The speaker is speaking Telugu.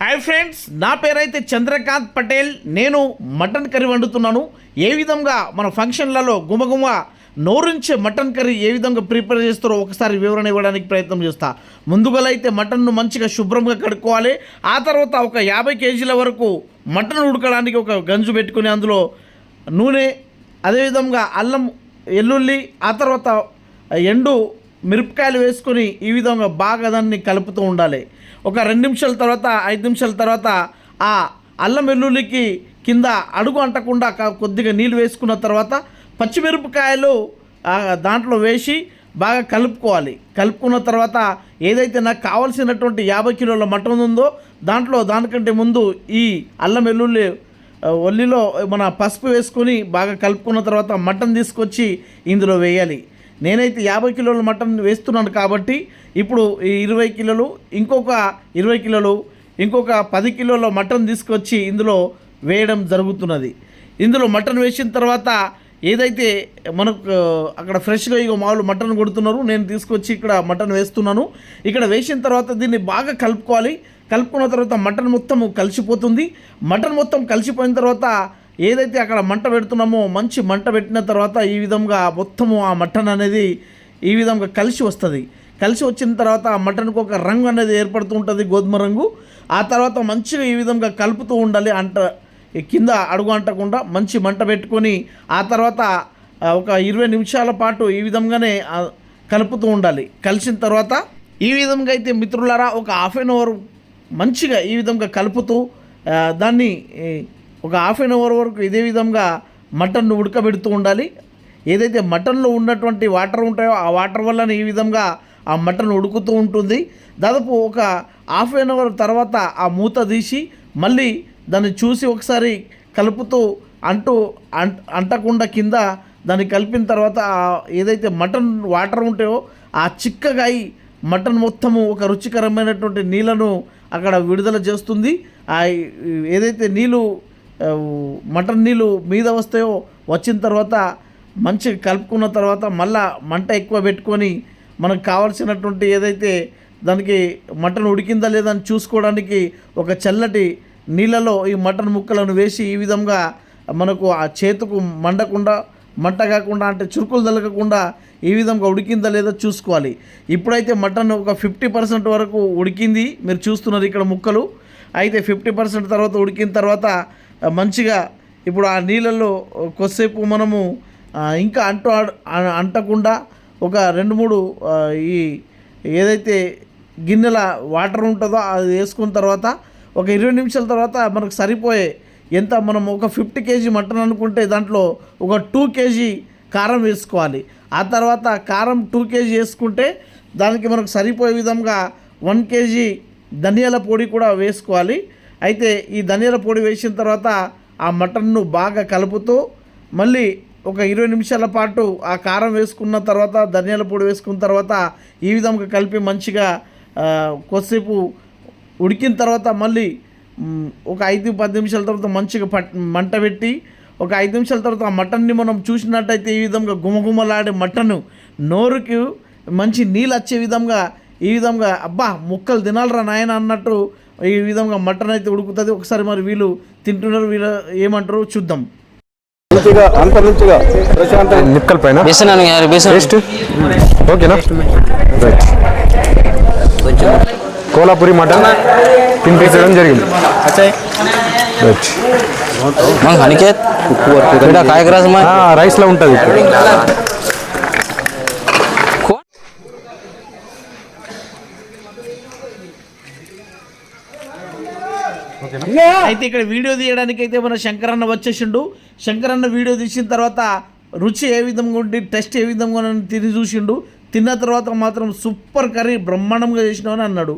హాయ్ ఫ్రెండ్స్ నా పేరైతే చంద్రకాంత్ పటేల్. నేను మటన్ కర్రీ వండుతున్నాను. ఏ విధంగా మన ఫంక్షన్లలో గుమగుమ నోరుంచే మటన్ కర్రీ ఏ విధంగా ప్రిపేర్ చేస్తారో ఒకసారి వివరణ ఇవ్వడానికి ప్రయత్నం చేస్తా. ముందుగా అయితే మటన్ను మంచిగా శుభ్రంగా కడుక్కోవాలి. ఆ తర్వాత ఒక యాభై కేజీల వరకు మటన్ ఉడకడానికి ఒక గంజు పెట్టుకుని అందులో నూనె అదేవిధంగా అల్లం ఎల్లుల్లి ఆ తర్వాత ఎండు మిరపకాయలు వేసుకొని ఈ విధంగా బాగా దాన్ని కలుపుతూ ఉండాలి. ఒక రెండు నిమిషాల తర్వాత ఐదు నిమిషాల తర్వాత ఆ అల్లం వెల్లుల్లికి కింద అడుగు అంటకుండా కొద్దిగా నీళ్ళు వేసుకున్న తర్వాత పచ్చిమిరపకాయలు దాంట్లో వేసి బాగా కలుపుకోవాలి. కలుపుకున్న తర్వాత ఏదైతే నాకు కావాల్సినటువంటి యాభై కిలోల మటన్ ఉందో దాంట్లో దానికంటే ముందు ఈ అల్లం వెల్లుల్లి ఒల్లిలో మన పసుపు వేసుకొని బాగా కలుపుకున్న తర్వాత మటన్ తీసుకొచ్చి ఇందులో వేయాలి. నేనైతే యాభై కిలోల మటన్ వేస్తున్నాను కాబట్టి ఇప్పుడు ఈ ఇరవై కిలోలు ఇంకొక ఇరవై కిలోలు ఇంకొక పది కిలోల మటన్ తీసుకొచ్చి ఇందులో వేయడం జరుగుతున్నది. ఇందులో మటన్ వేసిన తర్వాత ఏదైతే మనకు అక్కడ ఫ్రెష్గా ఇక మామూలు మటన్ కొడుతున్నారు నేను తీసుకొచ్చి ఇక్కడ మటన్ వేస్తున్నాను. ఇక్కడ వేసిన తర్వాత దీన్ని బాగా కలుపుకోవాలి. కలుపుకున్న తర్వాత మటన్ మొత్తం కలిసిపోతుంది. మటన్ మొత్తం కలిసిపోయిన తర్వాత ఏదైతే అక్కడ మంట పెడుతున్నామో మంచి మంట పెట్టిన తర్వాత ఈ విధంగా మొత్తము ఆ మటన్ అనేది ఈ విధంగా కలిసి వస్తుంది. కలిసి వచ్చిన తర్వాత ఆ మటన్కు ఒక రంగు అనేది ఏర్పడుతూ ఉంటుంది గోధుమ రంగు. ఆ తర్వాత మంచిగా ఈ విధంగా కలుపుతూ ఉండాలి అంట కింద అడుగు అంటకుండా మంచి మంట పెట్టుకొని ఆ తర్వాత ఒక ఇరవై నిమిషాల పాటు ఈ విధంగానే కలుపుతూ ఉండాలి. కలిసిన తర్వాత ఈ విధంగా అయితే మిత్రులారా ఒక హాఫ్ అన్ అవర్ మంచిగా ఈ విధంగా కలుపుతూ దాన్ని ఒక హాఫ్ అన్ అవర్ వరకు ఇదే విధంగా మటన్ను ఉడకబెడుతూ ఉండాలి. ఏదైతే మటన్లో ఉన్నటువంటి వాటర్ ఉంటాయో ఆ వాటర్ వల్ల ఈ విధంగా ఆ మటన్ ఉడుకుతూ ఉంటుంది. దాదాపు ఒక హాఫ్ అన్ అవర్ తర్వాత ఆ మూత తీసి మళ్ళీ దాన్ని చూసి ఒకసారి కలుపుతూ అంటూ అంట అంటకుండా కింద దాన్ని కలిపిన తర్వాత ఏదైతే మటన్ వాటర్ ఉంటాయో ఆ చిక్కగా అయి మటన్ మొత్తము ఒక రుచికరమైనటువంటి నీళ్ళను అక్కడ విడుదల చేస్తుంది. ఆ ఏదైతే నీళ్ళు మటన్ నీళ్ళు మీద వస్తాయో వచ్చిన తర్వాత మంచిగా కలుపుకున్న తర్వాత మళ్ళా మంట ఎక్కువ పెట్టుకొని మనకు కావాల్సినటువంటి ఏదైతే దానికి మటన్ ఉడికిందా లేదా అని చూసుకోవడానికి ఒక చల్లటి నీళ్ళలో ఈ మటన్ ముక్కలను వేసి ఈ విధంగా మనకు ఆ చేతుకు మండకుండా మంట కాకుండా అంటే చురుకులు తలగకుండా ఈ విధంగా ఉడికిందా లేదా చూసుకోవాలి. ఇప్పుడైతే మటన్ ఒక ఫిఫ్టీ పర్సెంట్ వరకు ఉడికింది. మీరు చూస్తున్నారు ఇక్కడ ముక్కలు. అయితే ఫిఫ్టీ పర్సెంట్ తర్వాత ఉడికిన తర్వాత మంచిగా ఇప్పుడు ఆ నీళ్ళల్లో కొద్దిసేపు మనము ఇంకా అంటు అంటకుండా ఒక రెండు మూడు ఈ ఏదైతే గిన్నెల వాటర్ ఉంటుందో అది వేసుకున్న తర్వాత ఒక ఇరవై నిమిషాల తర్వాత మనకు సరిపోయే ఎంత మనం ఒక ఫిఫ్టీ కేజీ మటన్ అనుకుంటే దాంట్లో ఒక టూ కేజీ కారం వేసుకోవాలి. ఆ తర్వాత కారం టూ కేజీ వేసుకుంటే దానికి మనకు సరిపోయే విధంగా వన్ కేజీ ధనియాల పొడి కూడా వేసుకోవాలి. అయితే ఈ ధనియాల పొడి వేసిన తర్వాత ఆ మటన్ను బాగా కలుపుతూ మళ్ళీ ఒక ఇరవై నిమిషాల పాటు ఆ కారం వేసుకున్న తర్వాత ధనియాల పొడి వేసుకున్న తర్వాత ఈ విధంగా కలిపి మంచిగా కొద్దిసేపు ఉడికిన తర్వాత మళ్ళీ ఒక ఐదు పది నిమిషాల తర్వాత మంచిగా పట్ మంట పెట్టి ఒక ఐదు నిమిషాల తర్వాత ఆ మటన్ని మనం చూసినట్టయితే ఈ విధంగా గుమగుమలాడే మటను నోరుకి మంచి నీళ్ళు వచ్చే విధంగా ఈ విధంగా అబ్బా ముక్కలు తినాలరా నాయన అన్నట్టు ఈ విధంగా మటన్ అయితే ఉడుకుతుంది. ఒకసారి మరి వీళ్ళు తింటున్నారు వీళ్ళు ఏమంటారు చూద్దాం. నిక్కల్ పైన? ఓకేనా కోలాపురి మటన్ తినిపించడం జరిగింది. రైట్ రైస్లో ఉంటుంది. అయితే ఇక్కడ వీడియో తీయడానికి అయితే మన శంకరన్న వచ్చేసిండు. శంకరన్న వీడియో తీసిన తర్వాత రుచి ఏ విధంగా ఉండి టెస్ట్ ఏ విధంగా తిని చూసిండు. తిన్న తర్వాత మాత్రం సూపర్ కర్రీ బ్రహ్మాండంగా చేసినావు అని అన్నాడు.